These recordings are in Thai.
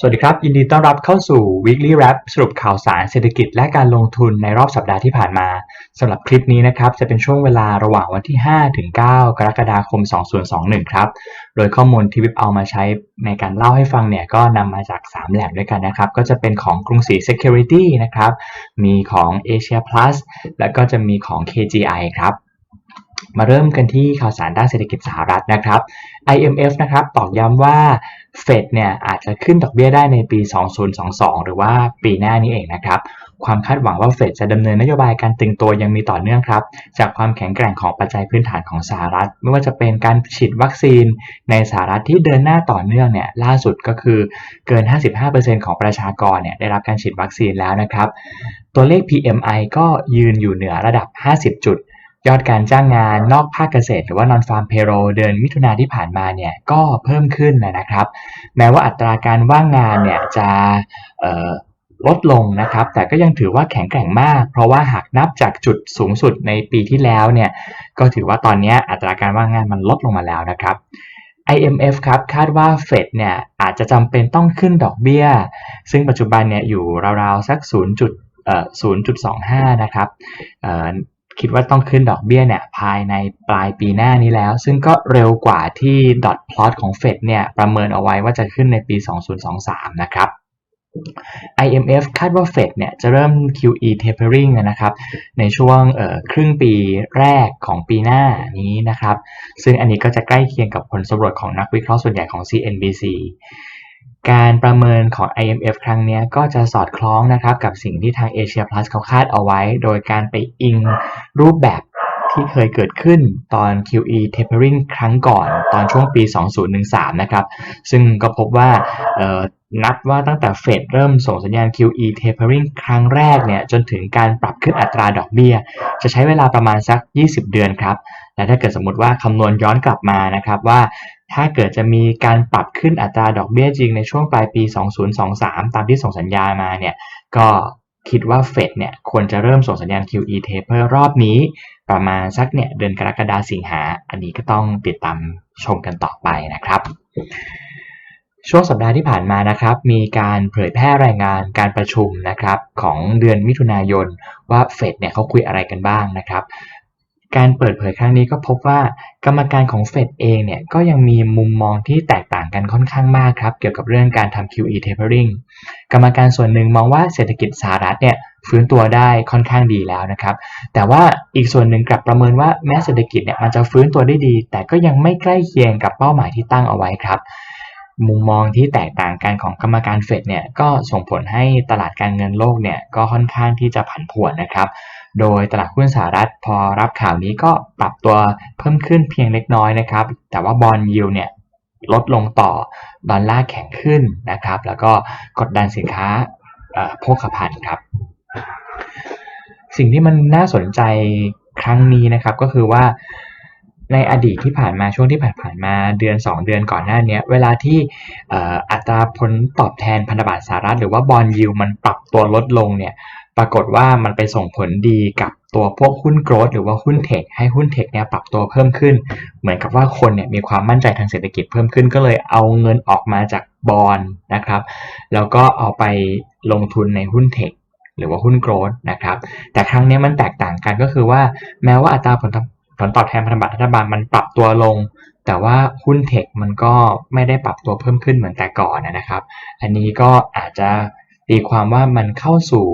สวัสดีครับ ยินดีต้อนรับเข้าสู่ Weekly Wrap สรุปข่าวสารเศรษฐกิจและการลงทุนในรอบสัปดาห์ที่ผ่านมาสำหรับคลิปนี้นะครับ จะเป็นช่วงเวลาระหว่างวันที่ 5 ถึง 9 กรกฎาคม 2021 ครับ โดยข้อมูลที่วิบเอามาใช้ในการเล่าให้ฟังเนี่ย ก็นำมาจาก 3 แหล่งด้วยกันนะครับ ก็จะเป็นของกรุงศรี Security นะครับ มีของ Asia Plus แล้วก็จะมีของ KGI ครับ มาเริ่มกันที่ข่าวสารด้านเศรษฐกิจสหรัฐนะครับ IMF นะครับตอกย้ำว่าเฟดเนี่ยอาจจะขึ้นดอกเบี้ยได้ในปี 2022 หรือว่าปีหน้านี้เองนะครับความคาดหวังว่าเฟดจะดำเนินนโยบายการตึงตัวยังมีต่อเนื่องครับ จากความแข็งแกร่งของปัจจัยพื้นฐานของสหรัฐ ไม่ว่าจะเป็นการฉีดวัคซีนในสหรัฐที่เดินหน้าต่อเนื่องเนี่ยล่าสุดก็คือเกิน 55%ของประชากรเนี่ยได้รับการฉีดวัคซีนแล้วนะครับ ตัวเลข PMI ก็ยืนอยู่เหนือระดับ 50 จุด ยอดการจ้างงานนอกภาคเกษตรหรือว่า non farm payroll เดือนมิถุนาที่ผ่านมาเนี่ยก็เพิ่มขึ้นนะครับ แม้ว่าอัตราการว่างงานเนี่ยจะลดลงนะครับ แต่ก็ยังถือว่าแข็งแกร่งมาก เพราะว่าหากนับจากจุดสูงสุดในปีที่แล้วเนี่ยก็ถือว่าตอนนี้อัตราการว่างงานมันลดลงมาแล้วนะครับ IMF ครับคาดว่าเฟดเนี่ยอาจจะจำเป็นต้องขึ้นดอกเบี้ย ซึ่งปัจจุบันเนี่ยอยู่ราวๆสัก0.0.25 นะครับ คิดว่าต้องขึ้นดอกเบี้ยเนี่ยภายในปลายปีหน้านี้แล้ว ซึ่งก็เร็วกว่าที่ดอทพลอตของเฟดเนี่ยประเมินเอาไว้ว่าจะขึ้นในปี 2023 นะครับ IMF คาดว่าเฟดเนี่ยจะเริ่ม QE tapering นะครับในช่วงครึ่งปีแรกของปีหน้านี้นะครับ ซึ่งอันนี้ก็จะใกล้เคียงกับผลสำรวจของนักวิเคราะห์ส่วนใหญ่ของ CNBC การประเมินของ IMF ครั้งนี้ก็จะสอดคล้องนะครับกับสิ่งที่ทาง Asia Plus เขาคาดเอาไว้ โดยการไปอิงรูปแบบที่เคยเกิดขึ้นตอน QE tapering ครั้งก่อนตอนช่วงปี 2013 นะครับ ซึ่งก็พบว่านับว่าตั้งแต่เฟดเริ่มส่งสัญญาณ QE tapering ครั้งแรกเนี่ยจนถึงการปรับขึ้นอัตราดอกเบี้ย จะใช้เวลาประมาณสัก 20 เดือนครับ และถ้าเกิดสมมติว่าคำนวณย้อนกลับมานะครับว่า ถ้าเกิดจะมีการปรับขึ้นอัตราดอกเบี้ยจริงในช่วงปลายปี 2023 ตามที่ส่งสัญญามาเนี่ยก็คิดว่าเฟดเนี่ยควรจะเริ่มส่งสัญญาณ QE taper รอบนี้ ประมาณสักเนี่ยเดือนกรกฎาสิงหา อันนี้ก็ต้องติดตามชมกันต่อไปนะครับ ช่วงสัปดาห์ที่ผ่านมานะครับ มีการเผยแพร่รายงานการประชุมนะครับของเดือนมิถุนายนว่าเฟดเนี่ยเขาคุยอะไรกันบ้างนะครับ การเปิดเผยครั้งนี้ก็พบว่ากรรมการของเฟดเองเนี่ยก็ยังมีมุมมองที่แตกต่างกันค่อนข้างมากครับ เกี่ยวกับเรื่องการทำ QE tapering กรรมการส่วนหนึ่งมองว่าเศรษฐกิจสหรัฐเนี่ยฟื้นตัวได้ค่อนข้างดีแล้วนะครับ แต่ว่าอีกส่วนหนึ่งกลับประเมินว่าแม้เศรษฐกิจเนี่ยมันจะฟื้นตัวได้ดี แต่ก็ยังไม่ใกล้เคียงกับเป้าหมายที่ตั้งเอาไว้ครับมุมมองที่แตกต่างกันของกรรมการเฟดเนี่ยก็ส่งผลให้ตลาดการเงินโลกเนี่ยก็ค่อนข้างที่จะผันผวนนะครับ โดยตลาดหุ้นสหรัฐพอรับข่าวนี้ก็ปรับตัวเพิ่มขึ้นเพียงเล็กน้อยนะครับ แต่ว่าบอลยิวเนี่ยลดลงต่อดอลลาร์แข็งขึ้นนะครับ แล้วก็กดดันสินค้าโภคภัณฑ์ครับ สิ่งที่มันน่าสนใจครั้งนี้นะครับก็คือว่าในอดีตที่ผ่านมาช่วงที่ผ่านมาเดือน 2 เดือนก่อนหน้านี้เวลาที่อัตราผลตอบแทนพันธบัตรสหรัฐหรือว่าบอลยิวมันปรับตัวลดลงเนี่ย ปรากฏว่ามันไปส่งผลดีกับตัวพวกหุ้นโกรดหรือว่าหุ้นเทคให้หุ้นเทคเนี่ยปรับตัวเพิ่มขึ้น เหมือนกับว่าคนเนี่ยมีความมั่นใจทางเศรษฐกิจเพิ่มขึ้น ก็เลยเอาเงินออกมาจากบอลนะครับ แล้วก็เอาไปลงทุนในหุ้นเทคหรือว่าหุ้นโกรดนะครับ แต่ครั้งนี้มันแตกต่างกันก็คือว่าแม้ว่าอัตราผลผลตอบแทนพันธบัตรรัฐบาลมันปรับตัวลง แต่ว่าหุ้นเทคมันก็ไม่ได้ปรับตัวเพิ่มขึ้นเหมือนแต่ก่อนนะครับ อันนี้ก็อาจจะตีความว่ามันเข้าสู่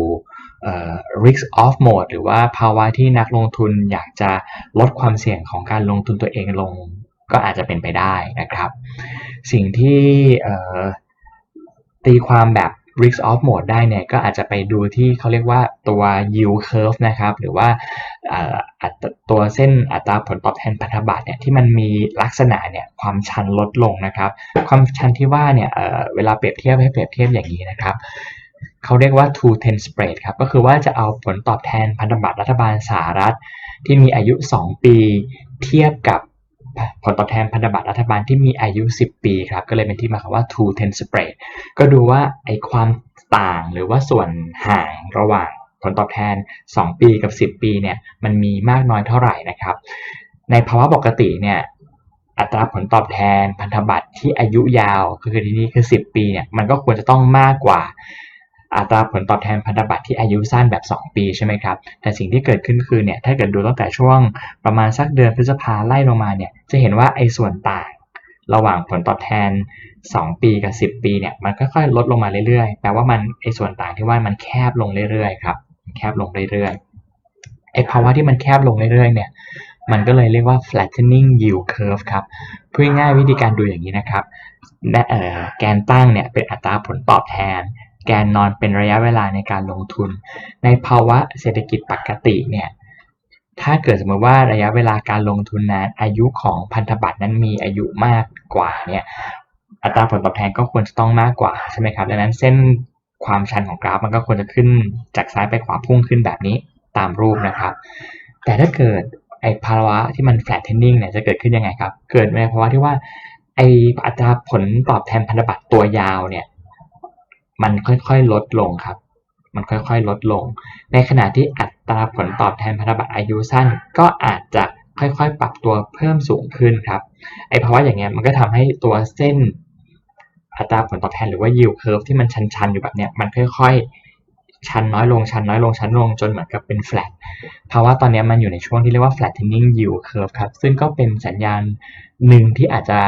risk off mode หรือว่าภาวะที่นักลงทุนอยากจะลดความเสี่ยงของการลงทุนตัวเองลง ก็อาจจะเป็นไปได้นะครับ สิ่งที่ตีความแบบ risk off mode ได้เนี่ยก็อาจจะไปดูที่เขาเรียกว่าตัว yield curve นะครับหรือว่าตัวเส้นอัตราผลตอบแทนพันธบัตรเนี่ยที่มันมีลักษณะเนี่ยความชันลดลงนะครับ ความชันที่ว่าเนี่ยเเวลาเปรียบเทียบให้เปรียบเทียบอย่างนี้นะครับ เขาเรียกว่า two ten spread ครับ ก็คือว่าจะเอาผลตอบแทนพันธบัตรรัฐบาลสหรัฐ ที่มีอายุ 2 ปี เทียบกับผลตอบแทนพันธบัตรรัฐบาลที่มีอายุ 10 ปีครับ ก็เลยเป็นที่มาคำว่า two ten spread ก็ดูว่าไอความต่างหรือว่าส่วนห่างระหว่างผลตอบแทน 2 ปีกับ 10 ปีเนี่ยมันมีมากน้อยเท่าไหร่นะครับ ในภาวะปกติเนี่ยอัตราผลตอบแทนพันธบัตรที่อายุยาวก็คือที่นี่คือ 10 ปีเนี่ยมันก็ควรจะต้องมากกว่า อัตราผลตอบแทนพันธบัตรที่อายุสั้นแบบ 2 ปีใช่ไหมครับ แต่สิ่งที่เกิดขึ้นคือเนี่ยถ้าเกิดดูตั้งแต่ช่วงประมาณสักเดือนพฤษภาไล่ลงมาเนี่ยจะเห็นว่าไอ้ส่วนต่างระหว่างผลตอบแทน 2 ปีกับ 10 ปีเนี่ยมันค่อยๆลดลงมาเรื่อยๆ แปลว่ามันไอ้ส่วนต่างที่ว่ามันแคบลงเรื่อยๆครับแคบลงเรื่อยๆไอ้ภาวะที่มันแคบลงเรื่อยๆเนี่ยมันก็เลยเรียกว่า flattening yield curve ครับพูดง่ายวิธีการดูอย่างนี้นะครับแกนตั้งเนี่ยเป็นอัตราผลตอบแทน แกนนอนเป็นระยะเวลาในการลงทุน ในภาวะเศรษฐกิจปกติเนี่ยถ้าเกิดสมมติว่าระยะเวลาการลงทุนนั้นอายุของพันธบัตรนั้นมีอายุมากกว่าเนี่ยอัตราผลตอบแทนก็ควรจะต้องมากกว่าใช่ไหมครับดังนั้นเส้นความชันของกราฟมันก็ควรจะขึ้นจากซ้ายไปขวาพุ่งขึ้นแบบนี้ตามรูปนะครับ แต่ถ้าเกิดไอภาวะที่มัน flattening เนี่ยจะเกิดขึ้นยังไงครับ เกิดในภาวะที่ว่าไออัตราผลตอบแทนพันธบัตรตัวยาวเนี่ย มันค่อยๆลดลงครับ มันค่อยๆลดลง ในขณะที่อัตราผลตอบแทนพันธบัตรอายุสั้น ก็อาจจะค่อยๆ ปรับตัวเพิ่มสูงขึ้นครับ ไอภาวะอย่างเงี้ยมันก็ทำให้ตัวเส้นอัตราผลตอบแทนหรือว่า yield curve ที่มันชันๆ อยู่แบบเนี้ยมันค่อยๆ ชันน้อยลงชันน้อยลงชันลงจนเหมือนกับเป็น flat ภาวะตอนนี้มันอยู่ในช่วงที่เรียกว่า flattening yield curve ครับ ซึ่งก็เป็นสัญญาณหนึ่งที่อาจจะ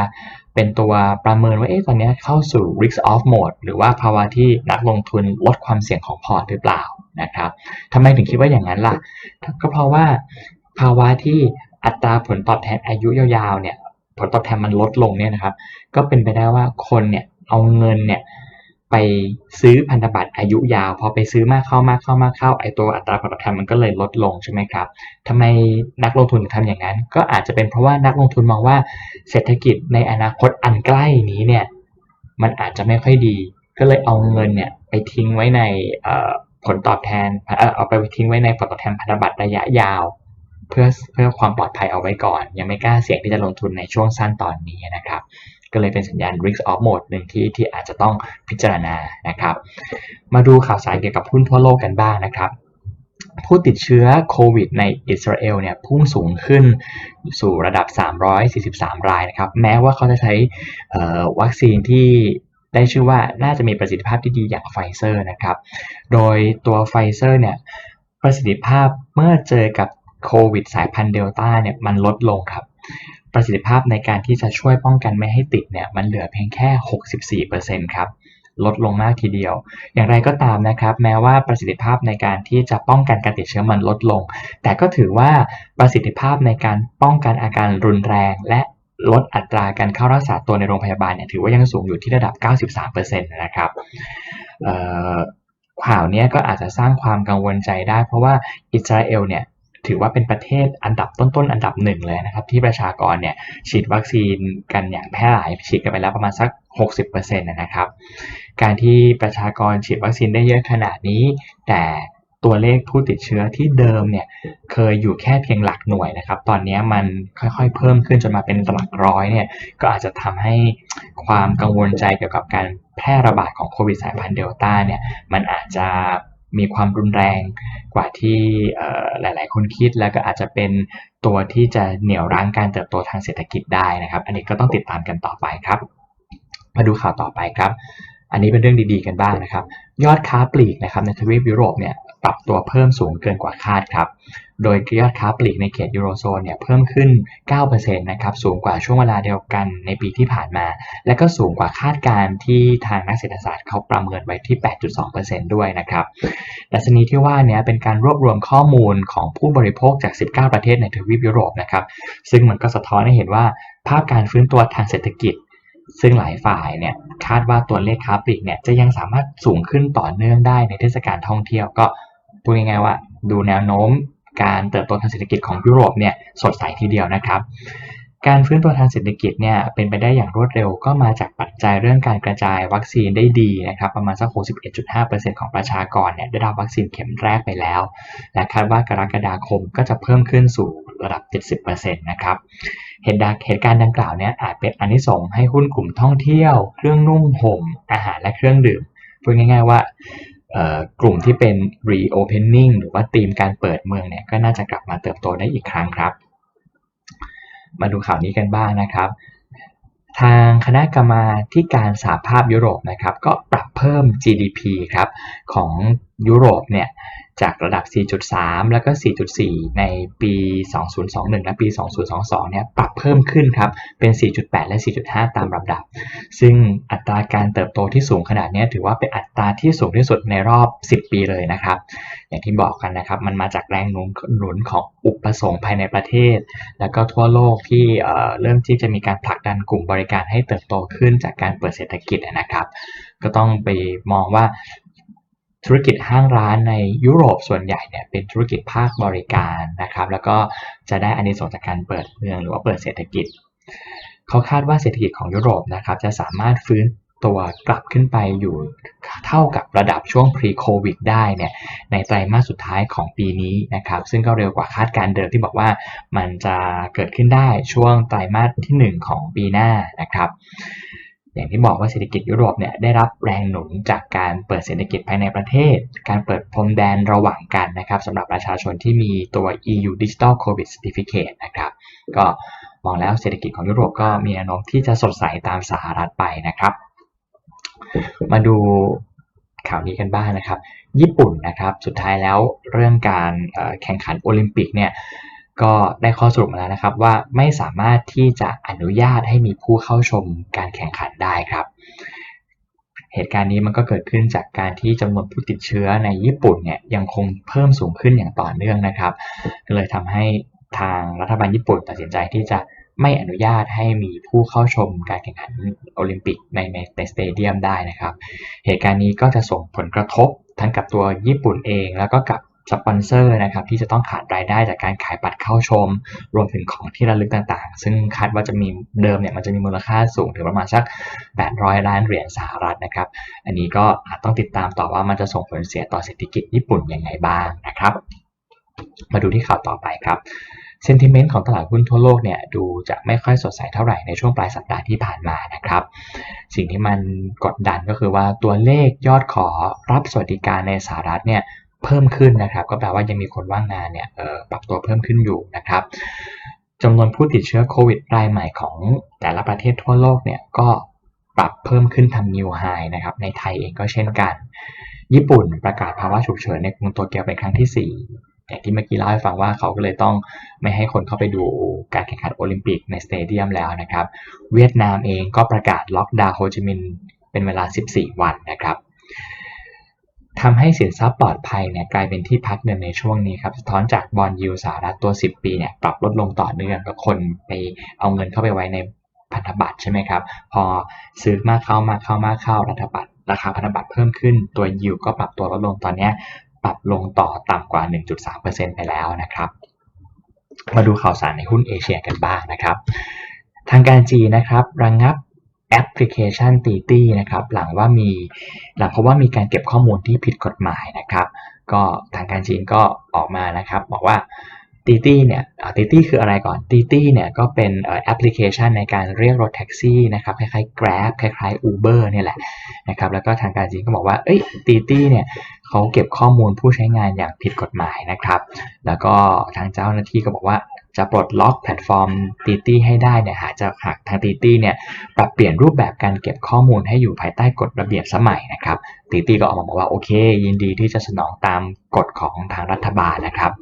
เป็นตัวประเมินว่าเอ๊ะตอนนี้เข้าสู่ risk off mode หรือว่าภาวะที่นักลงทุนลดความเสี่ยงของพอร์ตหรือเปล่านะครับทำไมถึงคิดว่าอย่างนั้นล่ะ ก็เพราะว่าภาวะที่อัตราผลตอบแทนอายุยาวๆเนี่ยผลตอบแทนมันลดลงเนี่ยนะครับ ก็เป็นไปได้ว่าคนเนี่ยเอาเงินเนี่ย ไปซื้อพันธบัตรอายุยาว พอไปซื้อมากเข้ามากเข้ามากเข้าไอตัวอัตราผลตอบแทนมันก็เลยลดลงใช่ไหมครับทำไมนักลงทุนถึงทำอย่างนั้น ก็อาจจะเป็นเพราะว่านักลงทุนมองว่าเศรษฐกิจในอนาคตอันใกล้นี้เนี่ยมันอาจจะไม่ค่อยดี ก็เลยเอาเงินเนี่ยไปทิ้งไว้ในผลตอบแทนเอาไปทิ้งไว้ในผลตอบแทนพันธบัตรระยะยาว เพื่อเพื่อความปลอดภัยเอาไว้ก่อน ยังไม่กล้าเสี่ยงที่จะลงทุนในช่วงสั้นตอนนี้นะครับ ก็เลยเป็นสัญญาณ risk off mode หนึ่งที่ที่อาจจะต้องพิจารณานะครับ มาดูข่าวสารเกี่ยวกับหุ้นทั่วโลกกันบ้างนะครับผู้ติดเชื้อโควิดในอิสราเอลเนี่ยพุ่งสูงขึ้นสู่ระดับ 343 รายนะครับ แม้ว่าเขาจะใช้วัคซีนที่ได้ชื่อว่าน่าจะมีประสิทธิภาพที่ดีอย่างไฟเซอร์นะครับ โดยตัวไฟเซอร์เนี่ยประสิทธิภาพเมื่อเจอกับโควิดสายพันธุ์เดลต้าเนี่ยมันลดลงครับ ประสิทธิภาพในการที่จะช่วยป้องกันไม่ให้ติดเนี่ยมันเหลือเพียงแค่ 64%ครับลดลงมากทีเดียว อย่างไรก็ตามนะครับ แม้ว่าประสิทธิภาพในการที่จะป้องกันการติดเชื้อมันลดลง แต่ก็ถือว่าประสิทธิภาพในการป้องกันอาการรุนแรง และลดอัตราการเข้ารักษาตัวในโรงพยาบาลเนี่ยถือว่ายังสูงอยู่ที่ระดับ 93%นะครับข่าวนี้ก็อาจจะสร้างความกังวลใจได้ เพราะว่าอิสราเอลเนี่ย ถือว่าเป็นประเทศอันดับต้นๆอันดับหนึ่งเลยนะครับ ที่ประชากรเนี่ยฉีดวัคซีนกันอย่างแพร่หลายฉีดกันไปแล้วประมาณสัก 60%นะครับ การที่ประชากรฉีดวัคซีนได้เยอะขนาดนี้ แต่ตัวเลขผู้ติดเชื้อที่เดิมเนี่ยเคยอยู่แค่เพียงหลักหน่วยนะครับ ตอนนี้มันค่อยๆ เพิ่มขึ้นจนมาเป็นหลักร้อยเนี่ยก็อาจจะทำให้ความกังวลใจเกี่ยวกับการแพร่ระบาดของโควิดสายพันธุ์เดลต้าเนี่ยมันอาจจะ มีความรุนแรงกว่าที่หลาย ๆ คนคิดแล้วก็อาจจะเป็นตัวที่จะเหนี่ยวรั้งการเติบโตทางเศรษฐกิจได้นะครับ อันนี้ก็ต้องติดตามกันต่อไปครับ มาดูข่าวต่อไปครับ อันนี้เป็นเรื่องดี ๆ กันบ้างนะครับ ยอดค้าปลีกนะครับในทวีปยุโรปเนี่ยปรับตัวเพิ่มสูงเกินกว่าคาดครับ โดยยอดค้าปลีกในเขตยูโรโซนเนี่ยเพิ่มขึ้น 9%นะครับ สูงกว่าช่วงเวลาเดียวกันในปีที่ผ่านมา และก็สูงกว่าคาดการณ์ที่ทางนักเศรษฐศาสตร์เขาประเมินไว้ที่ 8.2%ด้วยนะครับ ดัชนีที่ว่านี้เป็นการรวบรวมข้อมูลของผู้บริโภคจาก 19 ประเทศในทวีปยุโรปนะครับ ซึ่งมันก็สะท้อนให้เห็นว่าภาพการฟื้นตัวทางเศรษฐกิจ ซึ่งหลายฝ่ายเนี่ยคาดว่าตัวเลขค้าปลีกเนี่ยจะยังสามารถสูงขึ้นต่อเนื่องได้ในเทศกาลท่องเที่ยวก็พูดง่ายๆว่า ดูแนวโน้ม การเติบโตทางเศรษฐกิจของยุโรปเนี่ยสดใสทีเดียวนะครับ การฟื้นตัวทางเศรษฐกิจเนี่ยเป็นไปได้อย่างรวดเร็วก็มาจากปัจจัยเรื่องการกระจายวัคซีนได้ดีนะครับประมาณสัก 61.5%ของประชากรเนี่ยได้รับวัคซีนเข็มแรกไปแล้ว และคาดว่ากรกฎาคมก็จะเพิ่มขึ้นสู่ระดับ 70%นะครับเหตุเหตุการณ์ดังกล่าวเนี่ยอาจเป็นอนิสงส์ให้หุ้นกลุ่มท่องเที่ยว เครื่องนุ่งห่ม อาหารและเครื่องดื่มพูดง่าย ๆว่า กลุ่มที่เป็น reopening หรือว่าธีมการเปิดเมืองเนี่ยก็น่าจะกลับมาเติบโตได้อีกครั้งครับ มาดูข่าวนี้กันบ้างนะครับ ทางคณะกรรมาการสหภาพยุโรปนะครับ ก็ปรับเพิ่ม GDP ครับของ ยุโรปเนี่ยจากระดับ 4.3 แล้วก็ 4.4 ในปี 2021 และปี 2022 เนี่ยปรับเพิ่มขึ้นครับ เป็น 4.8 และ 4.5 ตามลำดับ ซึ่งอัตราการเติบโตที่สูงขนาดนี้ถือว่าเป็นอัตราที่สูงที่สุดในรอบ 10 ปีเลยนะครับ อย่างที่บอกกันนะครับ มันมาจากแรงหนุนของอุปสงค์ภายในประเทศ แล้วก็ทั่วโลกที่เริ่มที่จะมีการผลักดันกลุ่มบริการให้เติบโตขึ้นจากการเปิดเศรษฐกิจนะครับ ก็ต้องไปมองว่า ธุรกิจห้างร้านในยุโรปส่วนใหญ่เนี่ยเป็นธุรกิจภาคบริการนะครับแล้วก็จะได้อานิสงส์จากการเปิดเมืองหรือว่าเปิดเศรษฐกิจ เขาคาดว่าเศรษฐกิจของยุโรปนะครับจะสามารถฟื้นตัวกลับขึ้นไปอยู่เท่ากับระดับช่วง pre covid ได้เนี่ยในไตรมาสสุดท้ายของปีนี้นะครับซึ่งก็เร็วกว่าคาดการเดิมที่บอกว่ามันจะเกิดขึ้นได้ช่วงไตรมาสที่ 1 ของปีหน้านะครับ อย่างที่บอกว่าเศรษฐกิจยุโรปเนี่ยได้รับแรงหนุนจากการเปิดเศรษฐกิจภายในประเทศ การเปิดพรมแดนระหว่างกันนะครับสำหรับประชาชนที่มีตัว EU Digital COVID Certificate นะครับ ก็มองแล้วเศรษฐกิจของยุโรปก็มีแนวโน้มที่จะสดใสตามสหรัฐไปนะครับ มาดูข่าวนี้กันบ้างนะครับ ญี่ปุ่นนะครับ สุดท้ายแล้วเรื่องการแข่งขันโอลิมปิกเนี่ย ก็ได้ข้อสรุปมาแล้วนะครับว่าไม่สามารถที่จะอนุญาตให้มีผู้เข้าชมการแข่งขันได้ครับ เหตุการณ์นี้มันก็เกิดขึ้นจากการที่จำนวนผู้ติดเชื้อในญี่ปุ่นเนี่ยยังคงเพิ่มสูงขึ้นอย่างต่อเนื่องนะครับเลยทำให้ทางรัฐบาลญี่ปุ่นตัดสินใจที่จะไม่อนุญาตให้มีผู้เข้าชมการแข่งขันโอลิมปิกในในในสเตเดียมได้นะครับ เหตุการณ์นี้ก็จะส่งผลกระทบทั้งกับตัวญี่ปุ่นเอง แล้วก็กับ สปอนเซอร์นะครับที่จะต้องขาดรายได้จากการขายบัตรเข้าชม รวมถึงของที่ระลึกต่างๆ ซึ่งคาดว่าจะมีเดิมเนี่ยมันจะมีมูลค่าสูงถึงประมาณสัก 800 ล้านเหรียญสหรัฐนะครับ อันนี้ก็อาจต้องติดตามต่อว่ามันจะส่งผลเสียต่อเศรษฐกิจญี่ปุ่นยังไงบ้างนะครับ มาดูที่ข่าวต่อไปครับเซนติเมนต์ของตลาดหุ้นทั่วโลกเนี่ยดูจะไม่ค่อยสดใสเท่าไหร่ในช่วงปลายสัปดาห์ที่ผ่านมานะครับ สิ่งที่มันกดดันก็คือว่าตัวเลขยอดขอรับสวัสดิการในสหรัฐเนี่ย เพิ่มขึ้นนะครับ ก็แปลว่ายังมีคนว่างงานเนี่ยปรับตัวเพิ่มขึ้นอยู่นะครับจำนวนผู้ติดเชื้อโควิดรายใหม่ของแต่ละประเทศทั่วโลกเนี่ยก็ปรับเพิ่มขึ้นทำนิวไฮนะครับ ในไทยเองก็เช่นกัน ญี่ปุ่นประกาศภาวะฉุกเฉินในกรุงโตเกียวเป็นครั้งที่ 4 อย่างที่เมื่อกี้เล่าให้ฟังว่าเขาก็เลยต้องไม่ให้คนเข้าไปดูการแข่งขันโอลิมปิกในสเตเดียมแล้วนะครับ เวียดนามเองก็ประกาศล็อกดาวน์โฮจิมินห์เป็นเวลา 14 วันนะครับ ทำให้สินทรัพย์ปลอดภัยเนี่ยกลายเป็นที่พักเงินในช่วงนี้ครับสะท้อนจากบอลยูสหรัฐตัว 10 ปีเนี่ยปรับลดลงต่อเนื่องกับคนไปเอาเงินเข้าไปไว้ในพันธบัตรใช่ไหมครับ พอซื้อมากเข้ามากเข้ามากเข้ารัฐบัตรราคาพันธบัตรเพิ่มขึ้นตัวยูก็ปรับตัวลดลงตอนนี้ปรับลงต่อต่ำกว่า 1.3%ไปแล้วนะครับ มาดูข่าวสารในหุ้นเอเชียกันบ้างนะครับ ทางการจีนนะครับ ระงงับ แอปพลิเคชันตีตี้นะครับหลังว่ามีหลังเพราะว่ามีการเก็บข้อมูลที่ผิดกฎหมายนะครับ ก็ทางการจีนก็ออกมานะครับ บอกว่าตีตี้เนี่ยตีตี้คืออะไรก่อนตีตี้เนี่ยก็เป็นแอปพลิเคชันในการเรียกรถแท็กซี่นะครับคล้ายๆ Grab คล้ายๆ Uber เนี่ยแหละนะครับแล้วก็ทางการจีนก็บอกว่าเอ้ยตีตี้เนี่ยเขาเก็บข้อมูลผู้ใช้งานอย่างผิดกฎหมายนะครับ แล้วก็ทางเจ้าหน้าที่ก็บอกว่า จะปลดล็อกแพลตฟอร์มตีตี้ให้ได้เนี่ยหากจะหากทางตีตี้เนี่ยปรับเปลี่ยนรูปแบบการเก็บข้อมูลให้อยู่ภายใต้กฎระเบียบสมัยนะครับตีตี้ก็ออกมาบอกว่าโอเค ยินดีที่จะสนองตามกฎของทางรัฐบาลนะครับ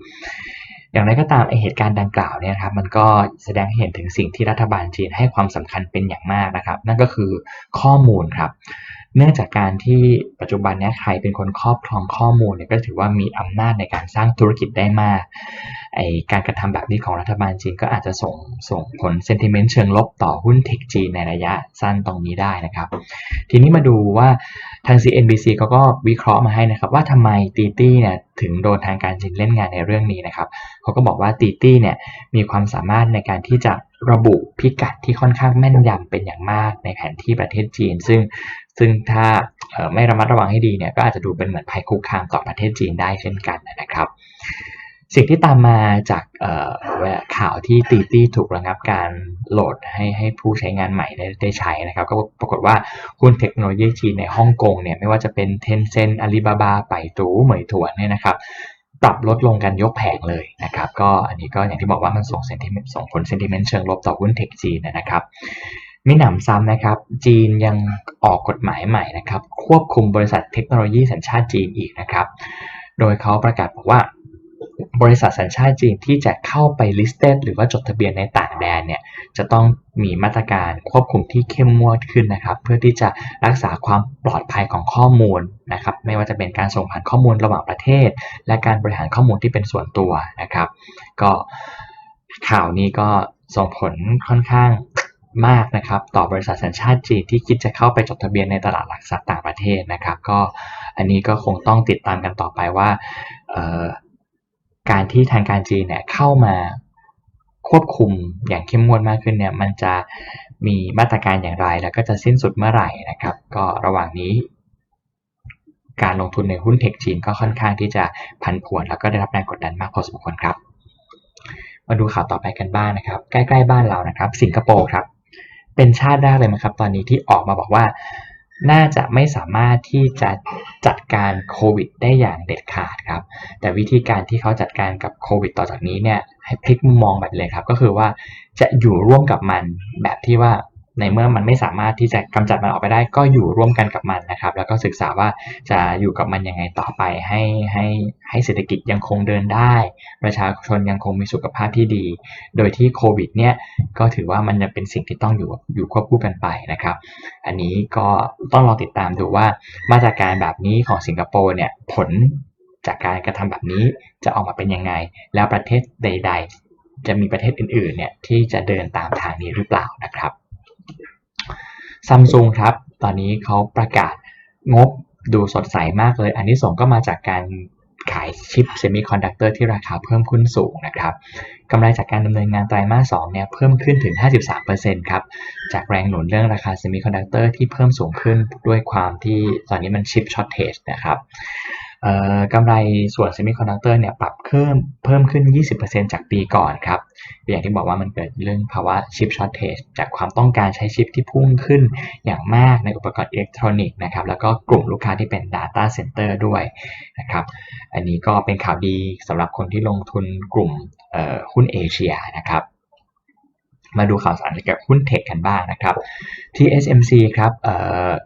อย่างไรก็ตามไอเหตุการณ์ดังกล่าวเนี่ยครับมันก็แสดงให้เห็นถึงสิ่งที่รัฐบาลจีนให้ความสำคัญเป็นอย่างมากนะครับ นั่นก็คือข้อมูลครับ เนื่องจากการที่ปัจจุบันนี้ใครเป็นคนครอบครองข้อมูลเนี่ยก็ถือว่ามีอำนาจในการสร้างธุรกิจได้มากไอการกระทำแบบนี้ของรัฐบาลจีนก็อาจจะส่งส่งผลเซนติเมนต์เชิงลบต่อหุ้นเทคจีนในระยะสั้นตรงนี้ได้นะครับ ทีนี้มาดูว่าทาง CNBC เขาก็วิเคราะห์มาให้นะครับ ว่าทำไมตีตี้เนี่ยถึงโดนทางการจีนเล่นงานในเรื่องนี้นะครับเขาก็บอกว่าตีตี้เนี่ยมีความสามารถในการที่จะระบุพิกัดที่ค่อนข้างแม่นยำเป็นอย่างมากในแผนที่ประเทศจีน ซึ่ง ซึ่งถ้าไม่ระมัดระวังให้ดีเนี่ยก็อาจจะดูเป็นเหมือนภัยคุกคามต่อประเทศจีนได้เช่นกันนะครับ สิ่งที่ตามมาจากข่าวที่ตีตี้ถูกระงับการโหลดให้ให้ผู้ใช้งานใหม่ได้ได้ใช้นะครับ ก็ปรากฏว่าหุ้นเทคโนโลยีจีนในฮ่องกงเนี่ยไม่ว่าจะเป็นเทนเซ็นอาลีบาบาไปตูเหมยถวนเนี่ยนะครับปรับลดลงกันยกแผงเลยนะครับ ก็อันนี้ก็อย่างที่บอกว่ามันส่งเซนติเมนต์ส่งผลเซนติเมนต์เชิงลบต่อหุ้นเทคจีนนะครับ มิหนำซ้ำนะครับ จีนยังออกกฎหมายใหม่นะครับ ควบคุมบริษัทเทคโนโลยีสัญชาติจีนอีกนะครับ โดยเขาประกาศบอกว่า บริษัทสัญชาติจีนที่จะเข้าไป listed หรือว่าจดทะเบียนในต่างแดนเนี่ย จะต้องมีมาตรการควบคุมที่เข้มงวดขึ้นนะครับ เพื่อที่จะรักษาความปลอดภัยของข้อมูลนะครับ ไม่ว่าจะเป็นการส่งผ่านข้อมูลระหว่างประเทศ และการบริหารข้อมูลที่เป็นส่วนตัวนะครับ ก็ข่าวนี้ก็ส่งผลค่อนข้าง มากนะครับต่อบริษัทสัญชาติจีนที่คิดจะเข้าไปจดทะเบียนในตลาดหลักทรัพย์ต่างประเทศนะครับ ก็อันนี้ก็คงต้องติดตามกันต่อไปว่าการที่ทางการจีนเนี่ยเข้ามาควบคุมอย่างเข้มงวดมากขึ้นเนี่ยมันจะมีมาตรการอย่างไร แล้วก็จะสิ้นสุดเมื่อไหร่นะครับ ก็ระหว่างนี้ การลงทุนในหุ้นเทคจีนก็ค่อนข้างที่จะพันผวน แล้วก็ได้รับแรงกดดันมากพอสมควรครับ มาดูข่าวต่อไปกันบ้างนนะครับ ใกล้ ๆ บ้านเรานะครับ สิงคโปร์ครับ เป็นชาติแรกเลยนะครับ ตอนนี้ที่ออกมาบอกว่า น่าจะไม่สามารถที่จะจัดการโควิดได้อย่างเด็ดขาดครับ แต่วิธีการที่เขาจัดการกับโควิด ต่อจากนี้เนี่ยให้พลิกมุมมองแบบเลยครับ ก็คือว่าจะอยู่ร่วมกับมันแบบที่ว่า ในเมื่อมันไม่สามารถที่จะกำจัดมันออกไปได้ ก็อยู่ร่วมกันกับมันนะครับ แล้วก็ศึกษาว่าจะอยู่กับมันยังไงต่อไป ให้ให้ให้เศรษฐกิจยังคงเดินได้ ประชาชนยังคงมีสุขภาพที่ดี โดยที่โควิดเนี่ยก็ถือว่ามันจะเป็นสิ่งที่ต้องอยู่อยู่ควบคู่กันไปนะครับ อันนี้ก็ต้องรอติดตามดูว่ามาตรการแบบนี้ของสิงคโปร์เนี่ยผลจากการกระทำแบบนี้จะออกมาเป็นยังไง แล้วประเทศใด ๆ จะมีประเทศอื่นๆเนี่ยที่จะเดินตามทางนี้หรือเปล่านะครับ ซัมซุงครับ ตอนนี้เขาประกาศงบดูสดใสมากเลย อันนี้ส่งก็มาจากการขายชิปเซมิคอนดักเตอร์ที่ราคาเพิ่มขึ้นสูงนะครับกำไรจากการดำเนินงานไตรมาส2เนี่ยเพิ่มขึ้นถึง 53%ครับ จากแรงหนุนเรื่องราคาเซมิคอนดักเตอร์ที่เพิ่มสูงขึ้นด้วยความที่ตอนนี้มันชิปช็อตเทจนะครับ กำไรส่วนเซมิคอนดักเตอร์เนี่ยปรับเพิ่มเพิ่มขึ้น 20%จากปีก่อนครับ อย่างที่บอกว่ามันเกิดเรื่องภาวะชิปช็อตเทจจากความต้องการใช้ชิปที่พุ่งขึ้นอย่างมากในอุปกรณ์อิเล็กทรอนิกส์นะครับแล้วก็กลุ่มลูกค้าที่เป็น Data Center ด้วยนะครับอันนี้ก็เป็นข่าวดีสำหรับคนที่ลงทุนกลุ่มหุ้นเอเชียนะครับ มาดูข่าวสารเกี่ยวกับหุ้นเทคกันบ้างนะครับ TSMC ครับ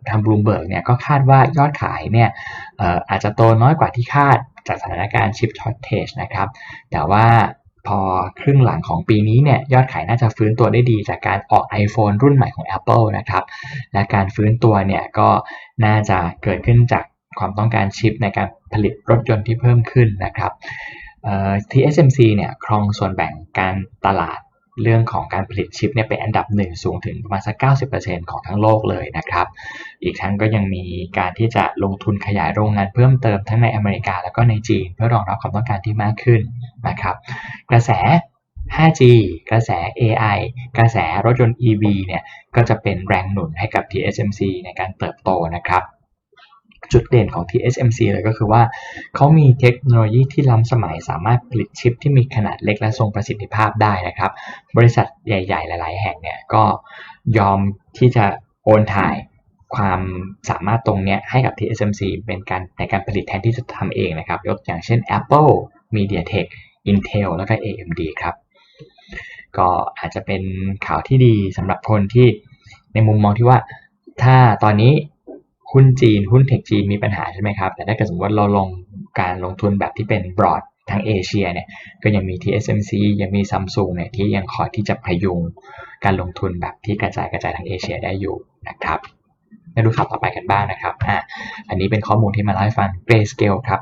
ทางบลูเบิร์กเนี่ยก็คาดว่ายอดขายเนี่ยอาจจะโตน้อยกว่าที่คาดจากสถานการณ์ชิปช็อตเทจนะครับ แต่ว่าพอครึ่งหลังของปีนี้เนี่ยยอดขายน่าจะฟื้นตัวได้ดีจากการออก iPhone รุ่นใหม่ของ Apple นะครับ และการฟื้นตัวเนี่ยก็น่าจะเกิดขึ้นจากความต้องการชิปในการผลิตรถยนต์ที่เพิ่มขึ้นนะครับ TSMC เนี่ยครองส่วนแบ่งการตลาด เรื่องของการผลิตชิปเนี่ยเป็นอันดับหนึ่งสูงถึงประมาณสัก 90%ของทั้งโลกเลยนะครับ อีกทั้งก็ยังมีการที่จะลงทุนขยายโรงงานเพิ่มเติมทั้งในอเมริกาแล้วก็ในจีน เพื่อรองรับความต้องการที่มากขึ้นนะครับ กระแส 5G กระแส AI กระแสรถยนต์ EV เนี่ยก็จะเป็นแรงหนุนให้กับ TSMC ในการเติบโตนะครับ จุดเด่นของ TSMC เลยก็คือว่า เขามีเทคโนโลยีที่ล้ำสมัยสามารถผลิตชิปที่มีขนาดเล็กและทรงประสิทธิภาพได้นะครับ บริษัทใหญ่ๆ หลาย ๆ แห่งเนี่ยก็ยอมที่จะโอนถ่ายความสามารถตรงนี้ให้กับ TSMC เป็นการในการผลิตแทนที่จะทำเองนะครับ ยกอย่างเช่น Apple MediaTek Intel แล้วก็ AMD ครับ ก็อาจจะเป็นข่าวที่ดีสำหรับคนที่ในมุมมองที่ว่า ถ้าตอนนี้ หุ้นจีน หุ้นเทคจีนมีปัญหาใช่ไหมครับ แต่ถ้าเกิดสมมติว่าเราลงการลงทุนแบบที่เป็นบรอดทั้งเอเชียเนี่ยก็ยังมี TSMC ยังมีซัมซุงเนี่ยที่ยังคอยที่จะพยุงการลงทุนแบบที่กระจายกระจายทั้งเอเชียได้อยู่นะครับมาดูข่าวต่อไปกันบ้างนะครับอ่าอันนี้เป็นข้อมูลที่มาเล่าให้ฟัง Grayscale ครับ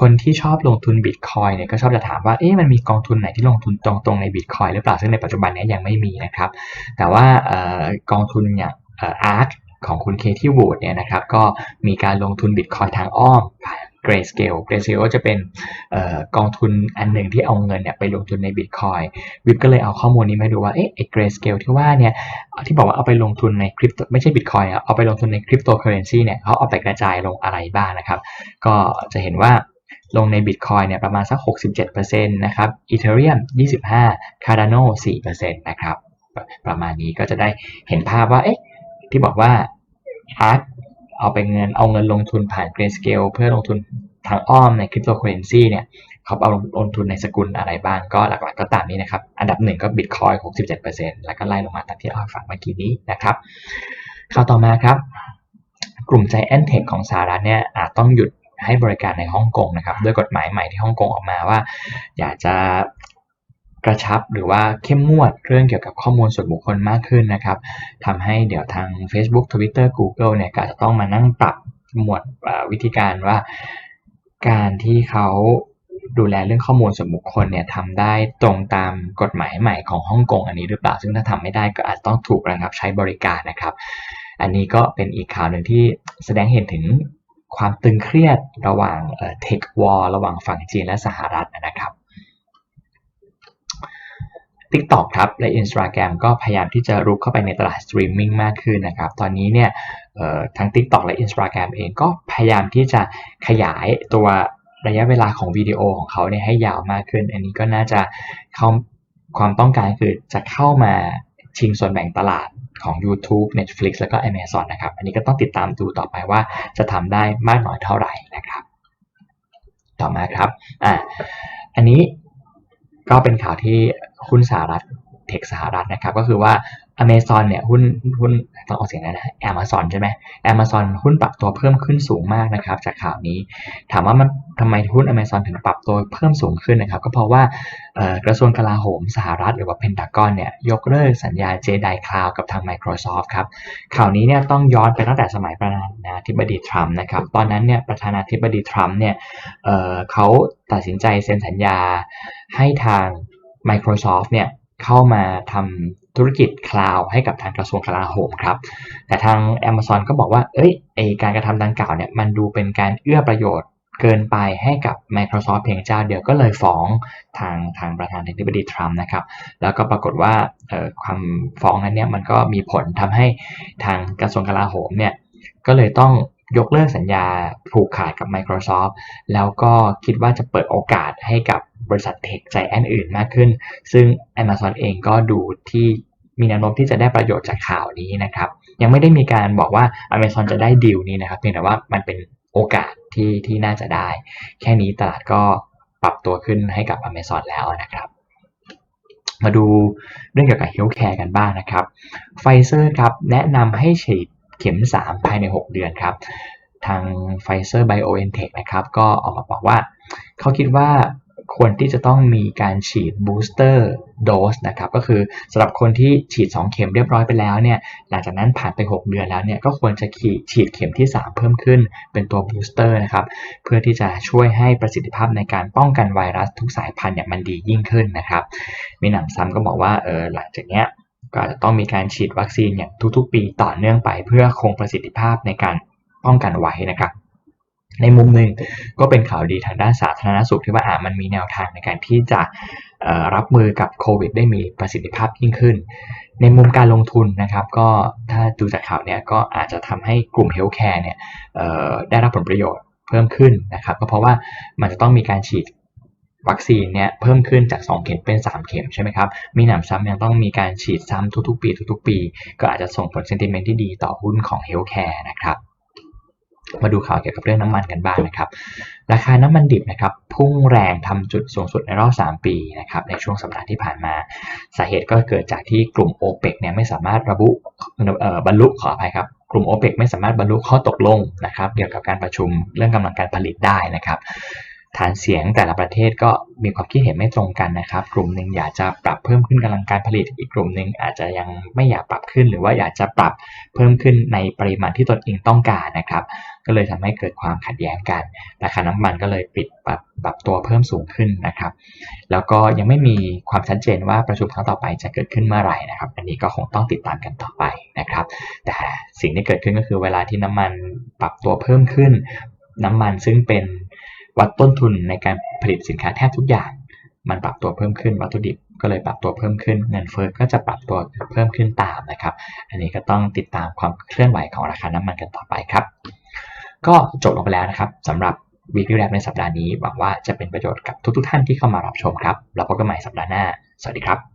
คนที่ชอบลงทุนบิตคอยเนี่ยก็ชอบจะถามว่า เอ๊ะ มันมีกองทุนไหนที่ลงทุนตรงๆในบิตคอยหรือเปล่า ซึ่งในปัจจุบันนี้ยังไม่มีนะครับ แต่ว่ากองทุนอย่างอาร์ค ของคุณเคที่วูดเนี่ยนะครับก็มีการลงทุนบิตคอยทางอ้อมผ่าน Grayscale Grayscale จะเป็นกองทุนอันหนึ่งที่เอาเงินเนี่ยไปลงทุนในบิตคอยวิบก็เลยเอาข้อมูลนี้มาดูว่าเอ๊ะไอ้ Grayscale ที่ว่าเนี่ยที่บอกว่าเอาไปลงทุนในคริปโตไม่ใช่บิตคอยเอาไปลงทุนในคริปโตเคอเรนซีเนี่ยเขาเอาไปกระจายลงอะไรบ้างนะครับ ก็จะเห็นว่าลงใน Bitcoin เนี่ยประมาณสัก 67%นะครับ Ethereum 25 Cardano 4%นะครับ ประมาณนี้ก็จะได้เห็นภาพว่า เอ๊ะ ที่บอกว่า อาร์ตเอาไปเงินเอาเงินลงทุนผ่าน Grayscale เพื่อลงทุนทางอ้อมในคริปโตเคอเรนซีเนี่ยเขาเอาลงทุนในสกุลอะไรบ้างก็หลักๆก็ตามนี้นะครับ อันดับหนึ่งก็บิตคอย67%แล้วก็ไล่ลงมาตามที่เราฟังเมื่อกี้นี้นะครับข่าวต่อมาครับ กลุ่มใจแอนเทคของสหรัฐเนี่ยอาจต้องหยุดให้บริการในฮ่องกงนะครับด้วยกฎหมายใหม่ที่ฮ่องกงออกมาว่า อยากจะ กระชับหรือว่าเข้มงวดเรื่องเกี่ยวกับข้อมูลส่วนบุคคลมากขึ้นนะครับทำให้เดี๋ยวทาง Facebook Twitter Google เนี่ยก็จะต้องมานั่งปรับหมวดวิธีการว่า การที่เขาดูแลเรื่องข้อมูลส่วนบุคคลเนี่ยทำได้ตรงตามกฎหมายใหม่ของฮ่องกงอันนี้หรือเปล่า ซึ่งถ้าทำไม่ได้ก็อาจต้องถูกระงับใช้บริการนะครับ อันนี้ก็เป็นอีกข่าวหนึ่งที่แสดงเห็นถึงความตึงเครียดระหว่างเทควอลระหว่างฝั่งจีนและสหรัฐนะครับ TikTok ครับและ Instagram ก็พยายามที่จะรุกเข้าไปในตลาดสตรีมมิ่งมากขึ้นนะครับ ตอนนี้เนี่ยทั้ง TikTok และ Instagram เองก็พยายามที่จะขยายตัวระยะเวลาของวิดีโอของเขาเนี่ยให้ยาวมากขึ้น อันนี้ก็น่าจะเขาความต้องการคือจะเข้ามาชิงส่วนแบ่งตลาดของ YouTube Netflix แล้วก็ Amazon นะครับ อันนี้ก็ต้องติดตามดูต่อไปว่าจะทำได้มากน้อยเท่าไหร่นะครับ ต่อมาครับ อ่าอันนี้ ก็เป็นข่าวที่หุ้นสหรัฐเทคสหรัฐนะครับ ก็คือว่า Amazon เนี่ยหุ้นหุ้นต้องออกเสียงนะนะ Amazon ใช่ไหม Amazon หุ้นปรับตัวเพิ่มขึ้นสูงมากนะครับ จากข่าวนี้ ถามว่ามันทำไมหุ้น Amazon ถึงปรับตัวเพิ่มสูงขึ้นนะครับ ก็เพราะว่ากระทรวงกลาโหมสหรัฐหรือว่าเพนทากอนเนี่ยยกเลิกสัญญา JDI Cloud กับทาง Microsoft ครับ ข่าวนี้เนี่ยต้องย้อนไปตั้งแต่สมัยประธานาธิบดีทรัมป์นะครับ ตอนนั้นเนี่ยประธานาธิบดีทรัมป์เนี่ยเเขาตัดสินใจเซ็นสัญญาให้ทาง Microsoft เนี่ยเข้ามาทำ ธุรกิจคลาวให้กับทางกระทรวงกลาโหมครับ แต่ทาง Amazon ก็บอกว่า เอ้ยไอการกระทำดังกล่าวเนี่ยมันดูเป็นการเอื้อประโยชน์เกินไปให้กับ Microsoft เพียงเจ้าเดียวก็เลยฟ้องทางทางประธานาธิบดีทรัมป์นะครับ แล้วก็ปรากฏว่าความฟ้องนั้นเนี่ยมันก็มีผลทำให้ทางกระทรวงกลาโหมเนี่ยก็เลยต้องยกเลิกสัญญาผูกขาดกับ Microsoft แล้วก็คิดว่าจะเปิดโอกาสให้กับ บริษัทเทคใจแอนอื่นมากขึ้น ซึ่ง Amazon เองก็ดูที่มีแนวโน้มที่จะได้ประโยชน์จากข่าวนี้นะครับ ยังไม่ได้มีการบอกว่า Amazon จะได้ดีลนี้นะครับเพียงแต่ว่ามันเป็นโอกาสที่ที่น่าจะได้ แค่นี้ตลาดก็ปรับตัวขึ้นให้กับ Amazon แล้วนะครับ มาดูเรื่องเกี่ยวกับ Healthcare กันบ้างนะครับไฟเซอร์ครับแนะนำให้ฉีดเข็ม 3 ภายใน 6 เดือนครับ ทาง Pfizer BioNTech นะครับ ก็ออกมาบอกว่า เขาคิดว่า ควรที่จะต้องมีการฉีดบูสเตอร์โดสนะครับก็คือสำหรับคนที่ฉีด 2 เข็มเรียบร้อยไปแล้วเนี่ยหลังจากนั้นผ่านไป 6 เดือนแล้วเนี่ยก็ควรจะฉีดเข็มที่ 3 เพิ่มขึ้นเป็นตัวบูสเตอร์นะครับเพื่อที่จะช่วยให้ประสิทธิภาพในการป้องกันไวรัสทุกสายพันธุ์เนี่ยมันดียิ่งขึ้นนะครับมีหนำซ้ำก็บอกว่าเออหลังจากเนี้ยก็อาจจะต้องมีการฉีดวัคซีนอย่างทุกๆ ปีต่อเนื่องไป เพื่อคงประสิทธิภาพในการป้องกันไว้นะครับ ในมุมหนึ่งก็เป็นข่าวดีทางด้านสาธารณสุขที่ว่าอ่ามันมีแนวทางในการที่จะรับมือกับโควิด ได้มีประสิทธิภาพยิ่งขึ้น ในมุมการลงทุนนะครับ ก็ถ้าดูจากข่าวเนี้ยก็อาจจะทำให้กลุ่มเฮลท์แคร์เนี่ยได้รับผลประโยชน์เพิ่มขึ้นนะครับ ก็เพราะว่ามันจะต้องมีการฉีดวัคซีนเนี่ยเพิ่มขึ้นจาก 2 เข็มเป็น 3 เข็มใช่ไหมครับ มีหนำซ้ำยังต้องมีการฉีดซ้ำทุกๆ ปี ทุกๆ ปี ก็อาจจะส่งผลเซนติเมนต์ที่ดีต่อหุ้นของเฮลท์แคร์นะครับ มาดูข่าวเกี่ยวกับเรื่องน้ำมันกันบ้างนะครับ ราคาน้ำมันดิบนะครับพุ่งแรงทำจุดสูงสุดในรอบ 3 ปีนะครับในช่วงสัปดาห์ที่ผ่านมา สาเหตุก็เกิดจากที่กลุ่ม o p e ปเนี่ยไม่สามารถระบุบรรลุขออภัยครับกลุ่ม o p e ปไม่สามารถบรรลุข้อตกลงนะครับเกี่ยวกับการประชุมเรื่องกำลังการผลิตได้นะครับ ฐานเสียงแต่ละประเทศก็มีความคิดเห็นไม่ตรงกันนะครับ กลุ่มหนึ่งอยากจะปรับเพิ่มขึ้นกำลังการผลิต อีกกลุ่มหนึ่งอาจจะยังไม่อยากปรับขึ้น หรือว่าอยากจะปรับเพิ่มขึ้นในปริมาณที่ตนเองต้องการนะครับ ก็เลยทำให้เกิดความขัดแย้งกันราคาน้ำมันก็เลยปิดปรับปรับตัวเพิ่มสูงขึ้นนะครับ แล้วก็ยังไม่มีความชัดเจนว่าประชุมครั้งต่อไปจะเกิดขึ้นเมื่อไหร่นะครับ อันนี้ก็คงต้องติดตามกันต่อไปนะครับ แต่สิ่งที่เกิดขึ้นก็คือเวลาที่น้ำมันปรับตัวเพิ่มขึ้นน้ำมันซึ่งเป็น วัดต้นทุนในการผลิตสินค้าแทบทุกอย่าง มันปรับตัวเพิ่มขึ้นวัตถุดิบก็เลยปรับตัวเพิ่มขึ้นเงินเฟ้อก็จะปรับตัวเพิ่มขึ้นตามนะครับ อันนี้ก็ต้องติดตามความเคลื่อนไหวของราคาน้ำมันกันต่อไปครับ ก็จบลงไปแล้วนะครับสำหรับวีคแรกในสัปดาห์นี้หวังว่าจะเป็นประโยชน์กับทุกๆทท่านที่เข้ามารับชมครับแล้วพบกันใหม่สัปดาห์หน้า สวัสดีครับ